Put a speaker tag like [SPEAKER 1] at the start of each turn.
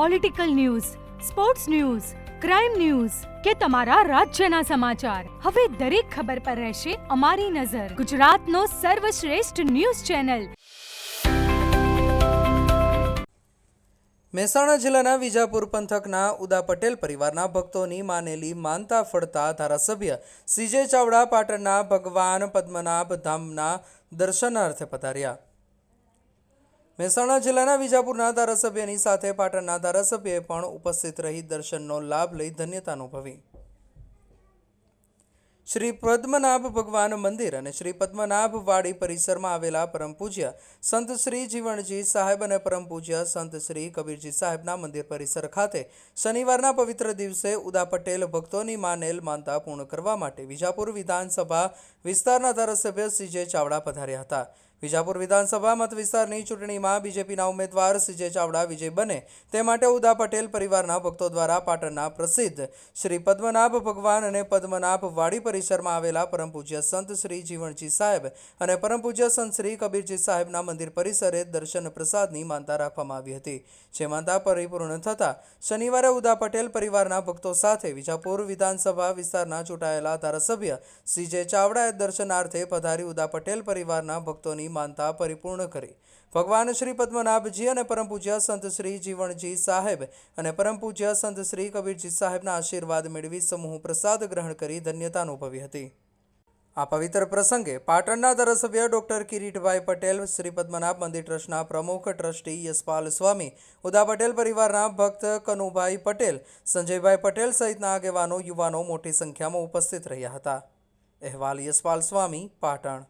[SPEAKER 1] Political news sports news crime news કે તમારા રાજ્યના સમાચાર. હવે દરેક ખબર પર રહેશે અમારી નજર. ગુજરાતનો સર્વશ્રેષ્ઠ ન્યૂઝ ચેનલ.
[SPEAKER 2] મહેસાણા જિલ્લાના વિજાપુર પંથકના ઉદા પટેલ પરિવારના ભક્તોની માનેલી માનતા ફળતા ધારાસભ્ય સીજે ચાવડા પાટણના ભગવાન પદ્મનાભ ધામના દર્શનાર્થે પધાર્યા. મહેસાણા જિલ્લાના વિજાપુરના ધારાસભ્યની સાથે પાટણના ધારાસભ્યએ પણ ઉપસ્થિત રહી દર્શનનો લાભ લઈ ધન્યતા અનુભવી. શ્રી પદ્મનાભ ભગવાન મંદિર અને શ્રી પદ્મનાભ વાડી પરિસરમાં આવેલા પરમ પૂજ્ય સંત શ્રી જીવણજી સાહેબ અને પરમ પૂજ્ય સંત શ્રી કબીરજી સાહેબના મંદિર પરિસર ખાતે શનિવારના પવિત્ર દિવસે ઉદા પટેલ ભક્તોની માનેલ માનતા પૂર્ણ કરવા માટે વિજાપુર વિધાનસભા વિસ્તારના ધારાસભ્ય સીજે ચાવડા પધાર્યા હતા. વિજાપુર વિધાનસભા મત વિસ્તારની ચૂંટણીમાં બીજેપીના ઉમેદવાર સીજે ચાવડા વિજય બને. તે માટે ઉદા પટેલ પરિવારના ભક્તો દ્વારા પાટણના પ્રસિદ્ધ શ્રી પદ્મનાભ ભગવાન અને પદ્મનાભ વાડી પરિસરમાં આવેલા પરમ પૂજ્ય સંત શ્રી જીવણજી સાહેબ અને પરમ પૂજ્ય સંત શ્રી કબીરજી સાહેબના મંદિર પરિસરે દર્શન પ્રસાદની માનતા રાખવામાં આવી હતી. જે માનતા પરિપૂર્ણ થતાં શનિવારે ઉદા પટેલ પરિવારના ભક્તો સાથે વિજાપુર વિધાનસભા વિસ્તારના ચૂંટાયેલા ધારાસભ્ય સીજે ચાવડાએ દર્શનાર્થે પધારી ઉદા પટેલ પરિવારના ભક્તોની માનતા પરિપૂર્ણ કરી. ભગવાન શ્રી પદ્મનાભજી અને પરમ પૂજ્ય સંત શ્રી જીવણજી સાહેબ અને પરમ પૂજ્ય સંત શ્રી કબીરજી સાહેબના આશીર્વાદ મેળવી સમૂહ પ્રસાદ ગ્રહણ કરી ધન્યતા અનુભવી હતી. આ પવિત્ર પ્રસંગે પાટણના ધારાસભ્ય ડોક્ટર કિરીટભાઈ પટેલ, શ્રી પદ્મનાભ મંદિર ટ્રસ્ટના પ્રમુખ ટ્રસ્ટી યશપાલ સ્વામી, ઉદા પટેલ પરિવારના ભક્ત કનુભાઈ પટેલ, સંજયભાઈ પટેલ સહિતના આગેવાનો, યુવાનો મોટી સંખ્યામાં ઉપસ્થિત રહ્યા હતા. અહેવાલ યશપાલ સ્વામી, પાટણ.